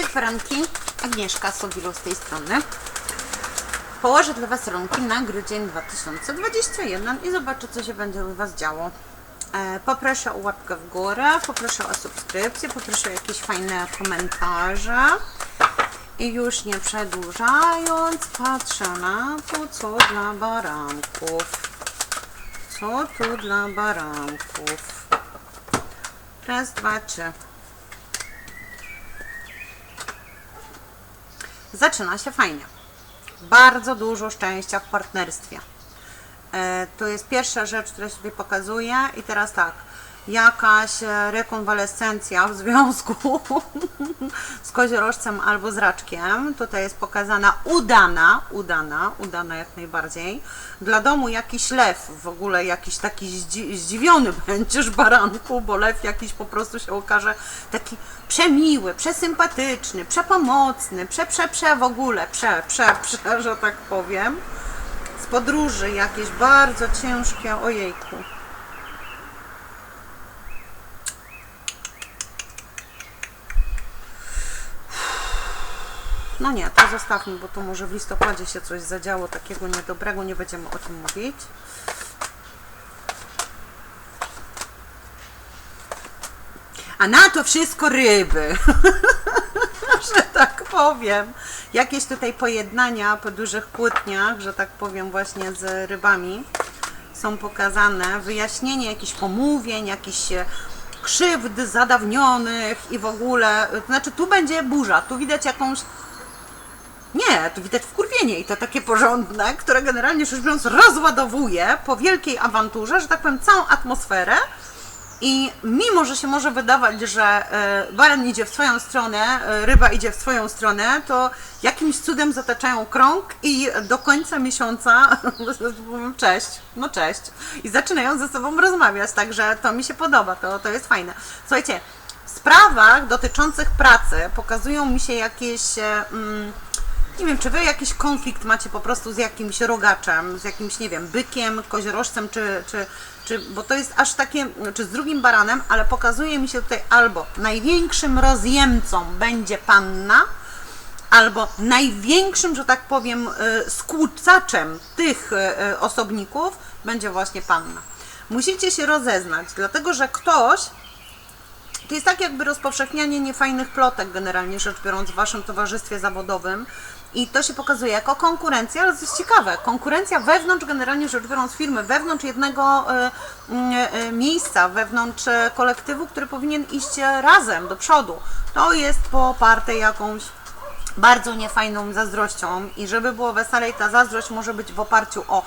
Cześć baranki, Agnieszka Sowilu z tej strony. Położę dla Was rąki na grudzień 2021 i zobaczę co się będzie u Was działo. E, poproszę o łapkę w górę, poproszę o subskrypcję, poproszę o jakieś fajne komentarze. I już nie przedłużając, patrzę na to, co dla baranków. Co tu dla baranków? Raz, dwa, trzy. Zaczyna się fajnie. Bardzo dużo szczęścia w partnerstwie. E, to jest pierwsza rzecz, która tutaj pokazuje. I teraz tak, jakaś e, rekonwalescencja w związku z koziorożcem albo z raczkiem. Tutaj jest pokazana udana, udana, udana jak najbardziej. Dla domu jakiś lew, w ogóle jakiś taki zdzi- zdziwiony będziesz baranku, bo lew jakiś po prostu się okaże taki przemiły, przesympatyczny, przepomocny, prze, prze, prze w ogóle, prze, prze, prze, że tak powiem. Z podróży jakieś bardzo ciężkie, ojejku. No nie, to zostawmy, bo to może w listopadzie się coś zadziało takiego niedobrego, nie będziemy o tym mówić. A na to wszystko ryby, że tak powiem. Jakieś tutaj pojednania po dużych kłótniach, że tak powiem, właśnie z rybami są pokazane. Wyjaśnienie jakichś pomówień, jakichś krzywd zadawnionych i w ogóle. Znaczy, tu będzie burza, tu widać jakąś nie, tu widać wkurwienie i to takie porządne, które generalnie rzecz biorąc rozładowuje po wielkiej awanturze, że tak powiem, całą atmosferę. I mimo, że się może wydawać, że e, baran idzie w swoją stronę, e, ryba idzie w swoją stronę, to jakimś cudem zataczają krąg i do końca miesiąca mówią cześć, no cześć. I zaczynają ze sobą rozmawiać, także to mi się podoba, to, to jest fajne. Słuchajcie, w sprawach dotyczących pracy pokazują mi się jakieś... e, Mm, nie wiem, czy wy jakiś konflikt macie po prostu z jakimś rogaczem, z jakimś, nie wiem, bykiem, koziorożcem, czy, czy, czy, bo to jest aż takie, czy z drugim baranem, ale pokazuje mi się tutaj albo największym rozjemcą będzie panna, albo największym, że tak powiem, y, skłócaczem tych y, y, osobników będzie właśnie panna. Musicie się rozeznać, dlatego że ktoś to jest tak jakby rozpowszechnianie niefajnych plotek generalnie rzecz biorąc w waszym towarzystwie zawodowym i to się pokazuje jako konkurencja, ale to jest ciekawe, konkurencja wewnątrz generalnie rzecz biorąc firmy, wewnątrz jednego e, e, miejsca, wewnątrz e, kolektywu, który powinien iść razem do przodu. To jest poparte jakąś bardzo niefajną zazdrością i żeby było weselej, ta zazdrość może być w oparciu o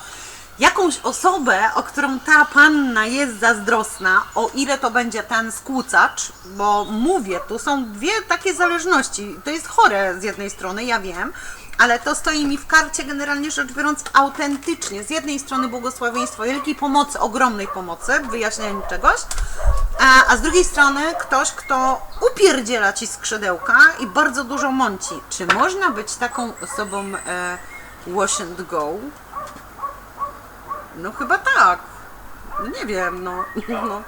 jakąś osobę, o którą ta panna jest zazdrosna, o ile to będzie ten skłócacz, bo mówię, tu są dwie takie zależności. To jest chore z jednej strony, ja wiem, ale to stoi mi w karcie generalnie rzecz biorąc autentycznie. Z jednej strony błogosławieństwo wielkiej pomocy, ogromnej pomocy wyjaśnianiu czegoś, a, a z drugiej strony ktoś, kto upierdziela ci skrzydełka i bardzo dużo mąci. Czy można być taką osobą e, wash and go? No chyba tak. No nie wiem, no, no.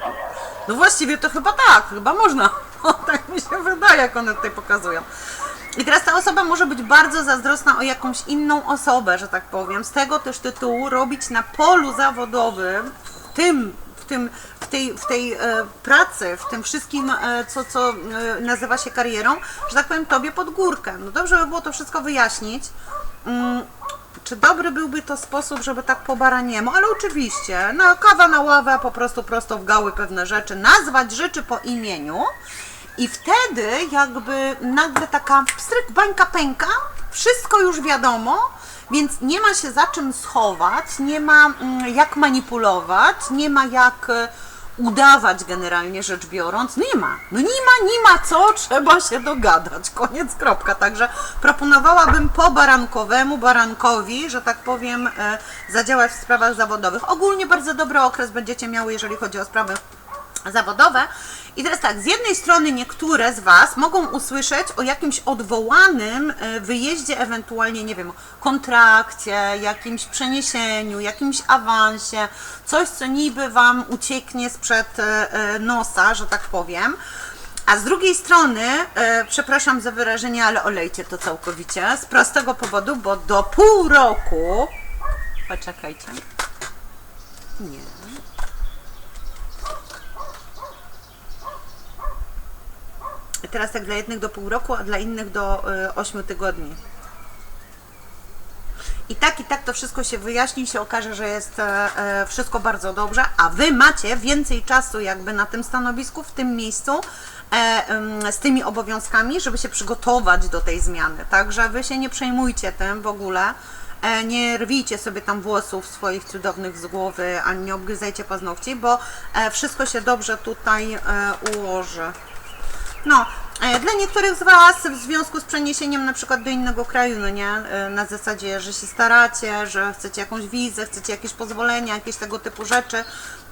No właściwie to chyba tak, chyba można. O, tak mi się wydaje, jak one tutaj pokazują. I teraz ta osoba może być bardzo zazdrosna o jakąś inną osobę, że tak powiem. Z tego też tytułu robić na polu zawodowym, w tym, w tym, w tej, w tej e, pracy, w tym wszystkim, e, co, co e, nazywa się karierą, że tak powiem, tobie pod górkę. No dobrze by było to wszystko wyjaśnić. Mm, czy dobry byłby to sposób, żeby tak po baraniemu? Ale oczywiście, no kawa na ławę, po prostu prosto w gały pewne rzeczy, nazwać rzeczy po imieniu i wtedy jakby nagle taka pstryk, bańka, pęka, wszystko już wiadomo, więc nie ma się za czym schować, nie ma mm, jak manipulować, nie ma jak udawać generalnie rzecz biorąc. Nie ma. No nie ma, nie ma co, trzeba się dogadać. Koniec, kropka. Także proponowałabym po barankowemu, barankowi, że tak powiem, e, zadziałać w sprawach zawodowych. Ogólnie bardzo dobry okres będziecie miały, jeżeli chodzi o sprawy zawodowe. I teraz tak, z jednej strony niektóre z Was mogą usłyszeć o jakimś odwołanym e, wyjeździe, ewentualnie, nie wiem, kontrakcie, jakimś przeniesieniu, jakimś awansie, coś, co niby Wam ucieknie sprzed e, e, nosa, że tak powiem. A z drugiej strony, przepraszam za wyrażenie, ale olejcie to całkowicie. Z prostego powodu, bo do pół roku. Poczekajcie. Nie. Teraz tak dla jednych do pół roku, a dla innych do y, 8 tygodni. I tak, i tak to wszystko się wyjaśni się okaże, że jest e, e, wszystko bardzo dobrze, a Wy macie więcej czasu jakby na tym stanowisku, w tym miejscu, e, z tymi obowiązkami, żeby się przygotować do tej zmiany. Także Wy się nie przejmujcie tym w ogóle. E, nie rwijcie sobie tam włosów swoich cudownych z głowy, ani nie obgryzajcie paznokci, bo e, wszystko się dobrze tutaj e, ułoży. No, e, dla niektórych z Was w związku z przeniesieniem na przykład do innego kraju, no nie, e, na zasadzie, że się staracie, że chcecie jakąś wizę, chcecie jakieś pozwolenia, jakieś tego typu rzeczy,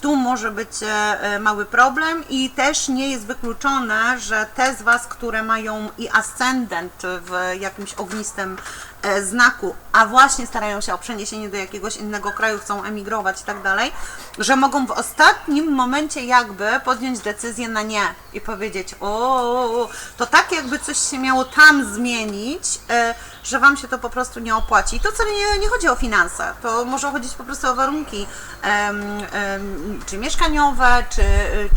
tu może być e, mały problem i też nie jest wykluczone, że te z Was, które mają i ascendent w jakimś ognistym znaku, a właśnie starają się o przeniesienie do jakiegoś innego kraju, chcą emigrować i tak dalej, że mogą w ostatnim momencie jakby podjąć decyzję na nie i powiedzieć, o, to tak jakby coś się miało tam zmienić, e, że Wam się to po prostu nie opłaci. I to wcale nie, nie chodzi o finanse, to może chodzić po prostu o warunki, czy mieszkaniowe, czy,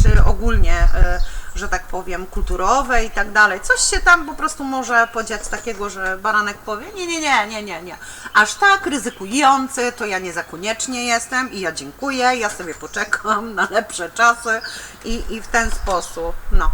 czy ogólnie e, że tak powiem, kulturowe i tak dalej. Coś się tam po prostu może podziać takiego, że baranek powie, nie, nie, nie, nie, nie, nie. Aż tak ryzykujący, to ja nie za koniecznie jestem i ja dziękuję, ja sobie poczekam na lepsze czasy i, i w ten sposób, no.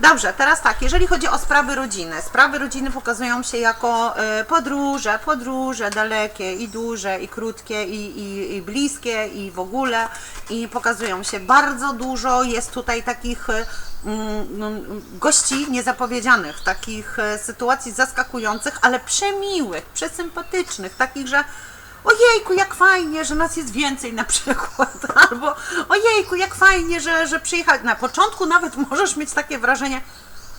Dobrze, teraz tak, jeżeli chodzi o sprawy rodziny. Sprawy rodziny pokazują się jako y, podróże, podróże dalekie i duże, i krótkie, i, i, i bliskie, i w ogóle. I pokazują się bardzo dużo. Jest tutaj takich y, mm, no, gości niezapowiedzianych, takich y, sytuacji zaskakujących, ale przemiłych, przesympatycznych, takich, że ojejku, jak fajnie, że nas jest więcej na przykład, albo ojejku, jak fajnie, że, że przyjechać. Na początku nawet możesz mieć takie wrażenie,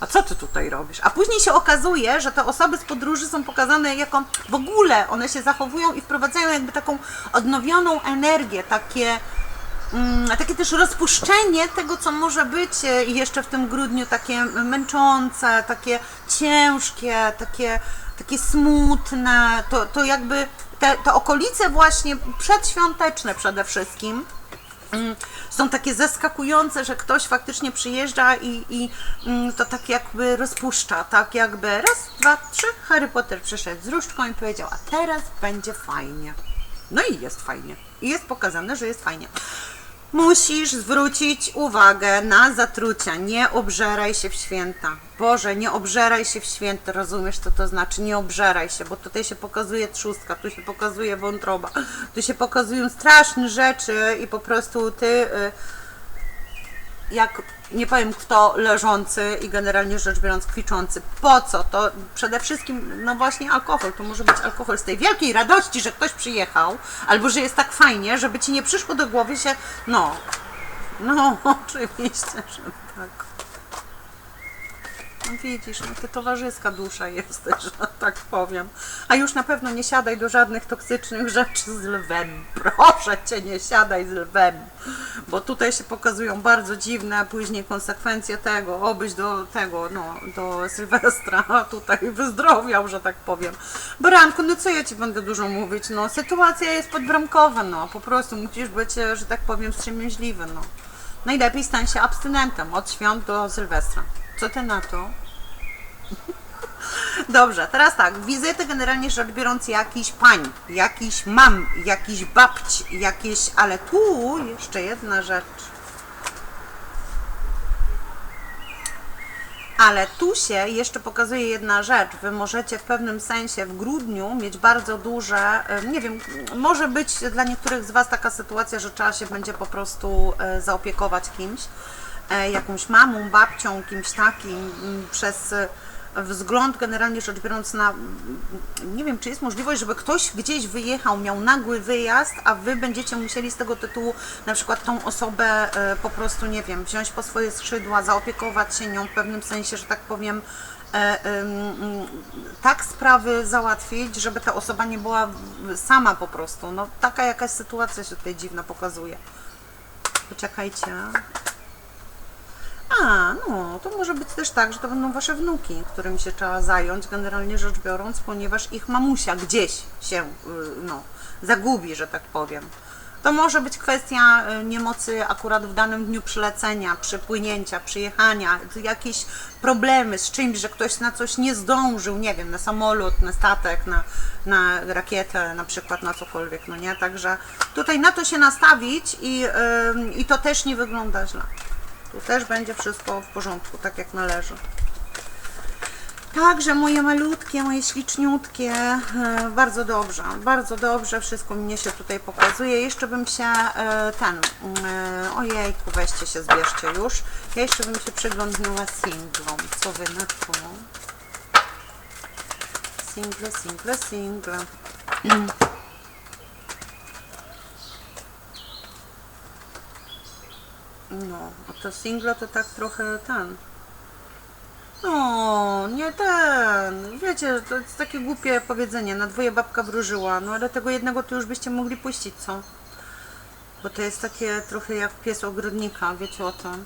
a co ty tutaj robisz? A później się okazuje, że te osoby z podróży są pokazane jako w ogóle one się zachowują i wprowadzają jakby taką odnowioną energię, takie, mm, takie też rozpuszczenie tego, co może być e, jeszcze w tym grudniu takie męczące, takie ciężkie, takie, takie smutne, to, to jakby te, te okolice właśnie przedświąteczne przede wszystkim, mm, są takie zaskakujące, że ktoś faktycznie przyjeżdża i, i mm, to tak jakby rozpuszcza, tak jakby raz, dwa, trzy, Harry Potter przyszedł z różdżką i powiedział, a teraz będzie fajnie. No i jest fajnie. I jest pokazane, że jest fajnie. Musisz zwrócić uwagę na zatrucia. Nie obżeraj się w święta. Boże, nie obżeraj się w święta. Rozumiesz, co to znaczy? Nie obżeraj się, bo tutaj się pokazuje trzustka, tu się pokazuje wątroba, tu się pokazują straszne rzeczy i po prostu ty, y, jak nie powiem kto, leżący i generalnie rzecz biorąc kwiczący. Po co? To przede wszystkim, no właśnie alkohol. To może być alkohol z tej wielkiej radości, że ktoś przyjechał, albo że jest tak fajnie, żeby ci nie przyszło do głowy się, no, no oczywiście, że tak. No widzisz, no ty towarzyska dusza jesteś, że tak powiem. A już na pewno nie siadaj do żadnych toksycznych rzeczy z lwem. Proszę cię, nie siadaj z lwem. Bo tutaj się pokazują bardzo dziwne, później konsekwencje tego, obyś do tego, no, do Sylwestra tutaj wyzdrowiał, że tak powiem. Branku, no co ja ci będę dużo mówić, no, sytuacja jest podbramkowa, no, po prostu musisz być, e, że tak powiem, wstrzemięźliwy, no. Najlepiej stań się abstynentem od świąt do Sylwestra. Co ty na to? Dobrze, teraz tak, wizyty generalnie rzecz biorąc jakiś pań, jakiś mam, jakiś babć, jakieś, ale tu jeszcze jedna rzecz. Ale tu się jeszcze pokazuje jedna rzecz. Wy możecie w pewnym sensie w grudniu mieć bardzo duże, nie wiem, może być dla niektórych z Was taka sytuacja, że trzeba się będzie po prostu e, zaopiekować kimś, jakąś mamą, babcią, kimś takim przez e, wzgląd generalnie rzecz biorąc na, nie wiem, czy jest możliwość, żeby ktoś gdzieś wyjechał, miał nagły wyjazd, a wy będziecie musieli z tego tytułu na przykład tą osobę e, po prostu, nie wiem, wziąć po swoje skrzydła, zaopiekować się nią w pewnym sensie, że tak powiem, e, em, tak sprawy załatwić, żeby ta osoba nie była sama po prostu. No taka jakaś sytuacja się tutaj dziwna pokazuje. Poczekajcie. A, no, to może być też tak, że to będą wasze wnuki, którymi się trzeba zająć, generalnie rzecz biorąc, ponieważ ich mamusia gdzieś się, y, no, zagubi, że tak powiem. To może być kwestia y, niemocy akurat w danym dniu przylecenia, przypłynięcia, przyjechania, jakieś problemy z czymś, że ktoś na coś nie zdążył, nie wiem, na samolot, na statek, na, na rakietę, na przykład na cokolwiek, no nie? Także tutaj na to się nastawić i, i to też nie wygląda źle. Tu też będzie wszystko w porządku, tak jak należy. Także moje malutkie, moje śliczniutkie, e, bardzo dobrze, bardzo dobrze, wszystko mnie się tutaj pokazuje. Jeszcze bym się e, ten, e, ojejku, weźcie się, zbierzcie już. Ja jeszcze bym się przyglądnęła singlom, co wy na to? Single, single, single. No, a to single to tak trochę ten. No, nie ten. Wiecie, to jest takie głupie powiedzenie. Na dwoje babka wróżyła. No ale tego jednego to już byście mogli puścić, co? Bo to jest takie trochę jak pies ogrodnika, wiecie o tym.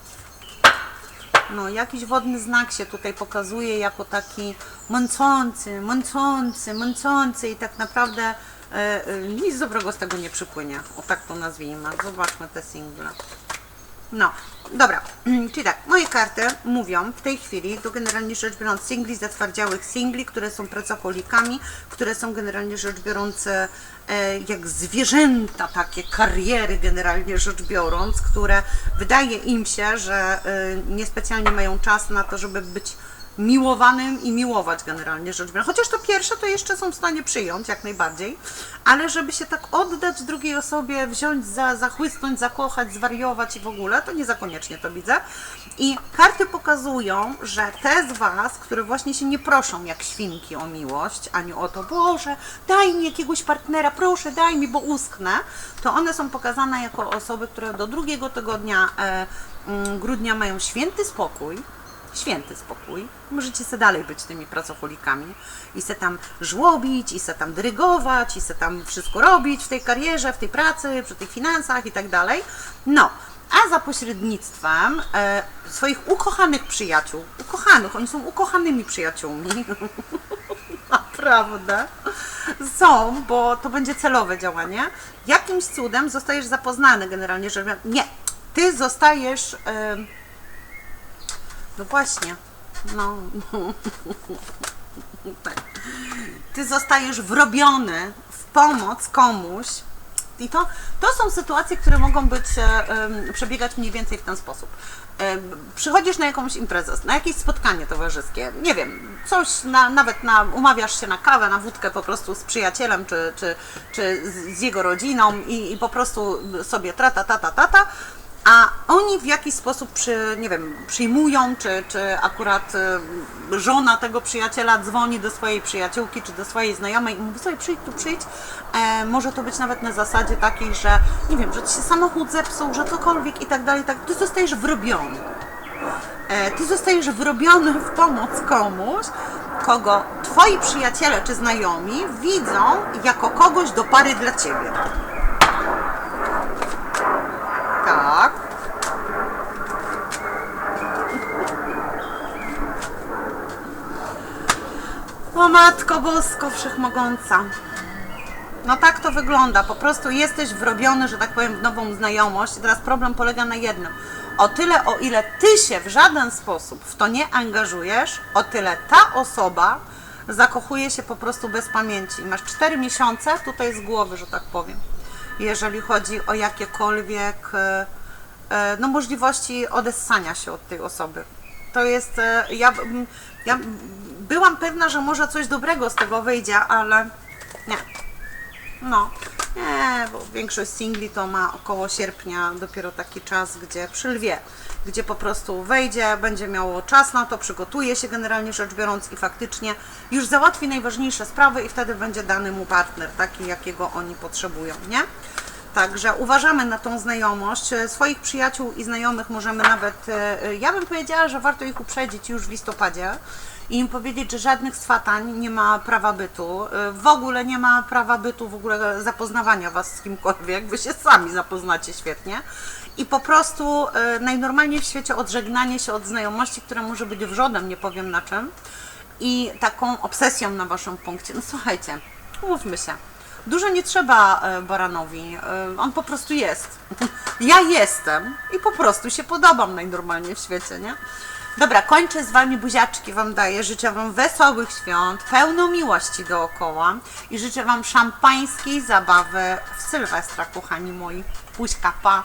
No, jakiś wodny znak się tutaj pokazuje jako taki mącący, mącący, mącący i tak naprawdę e, e, nic dobrego z tego nie przypłynie. O tak to nazwijmy. Zobaczmy te single. No, dobra, czyli tak, moje karty mówią w tej chwili, to generalnie rzecz biorąc singli zatwardziałych singli, które są pracocholikami, które są generalnie rzecz biorąc e, jak zwierzęta, takie kariery generalnie rzecz biorąc, które wydaje im się, że e, niespecjalnie mają czas na to, żeby być miłowanym i miłować generalnie rzecz biorąc. Chociaż to pierwsze to jeszcze są w stanie przyjąć, jak najbardziej, ale żeby się tak oddać drugiej osobie, wziąć, za, zachłysnąć, zakochać, zwariować i w ogóle, to nie za koniecznie to widzę. I karty pokazują, że te z Was, które właśnie się nie proszą jak świnki o miłość, ani o to, Boże, daj mi jakiegoś partnera, proszę, daj mi, bo usknę, to one są pokazane jako osoby, które do drugiego tygodnia e, mm, grudnia mają święty spokój, święty spokój. Możecie se dalej być tymi pracocholikami i se tam żłobić, i se tam dyrygować, i se tam wszystko robić w tej karierze, w tej pracy, przy tych finansach i tak dalej. No, a za pośrednictwem e, swoich ukochanych przyjaciół, ukochanych, oni są ukochanymi przyjaciółmi, naprawdę, są, bo to będzie celowe działanie, jakimś cudem zostajesz zapoznany generalnie, że nie, ty zostajesz... E, no właśnie. No. tak. Ty zostajesz wrobiony w pomoc komuś. I to, to są sytuacje, które mogą być, e, przebiegać mniej więcej w ten sposób. Przychodzisz na jakąś imprezę, na jakieś spotkanie towarzyskie, nie wiem, coś, na, nawet na, umawiasz się na kawę, na wódkę po prostu z przyjacielem, czy, czy, czy z jego rodziną i, i po prostu sobie trata, tata, tata, a oni w jakiś sposób przy, nie wiem, przyjmują, czy, czy akurat y, żona tego przyjaciela dzwoni do swojej przyjaciółki, czy do swojej znajomej i mówi sobie przyjdź tu, przyjdź. E, może to być nawet na zasadzie takiej, że nie wiem, że ci się samochód zepsuł, że cokolwiek i tak dalej, tak, ty zostajesz wrobiony. E, ty zostajesz wrobiony w pomoc komuś, kogo twoi przyjaciele czy znajomi widzą jako kogoś do pary dla ciebie. Tak. O Matko Bosko Wszechmogąca. No tak to wygląda. Po prostu jesteś wrobiony, że tak powiem, w nową znajomość. I teraz problem polega na jednym. O tyle, o ile ty się w żaden sposób w to nie angażujesz, o tyle ta osoba zakochuje się po prostu bez pamięci. Masz 4 miesiące tutaj z głowy, że tak powiem jeżeli chodzi o jakiekolwiek e, e, no, możliwości odessania się od tej osoby. To jest, e, ja, ja byłam pewna, że może coś dobrego z tego wyjdzie, ale nie. No, nie, bo większość singli to ma około sierpnia dopiero taki czas, gdzie przy lwie, gdzie po prostu wejdzie, będzie miało czas na to, przygotuje się generalnie rzecz biorąc i faktycznie już załatwi najważniejsze sprawy i wtedy będzie dany mu partner, taki jakiego oni potrzebują, nie? Także uważamy na tą znajomość. Swoich przyjaciół i znajomych możemy nawet, e, e, ja bym powiedziała, że warto ich uprzedzić już w listopadzie i im powiedzieć, że żadnych swatań nie ma prawa bytu. E, W ogóle nie ma prawa bytu, w ogóle zapoznawania Was z kimkolwiek. Wy się sami zapoznacie świetnie. i po prostu e, najnormalniej w świecie odżegnanie się od znajomości, która może być wrzodem, nie powiem na czym, i taką obsesją na waszym punkcie. No słuchajcie, umówmy się. Dużo nie trzeba e, Baranowi, on po prostu jest. Ja jestem i po prostu się podobam najnormalniej w świecie, nie? Dobra, kończę z Wami, buziaczki Wam daję. Życzę Wam wesołych świąt, pełno miłości dookoła i życzę Wam szampańskiej zabawy w Sylwestra, kochani moi. Buźka, pa!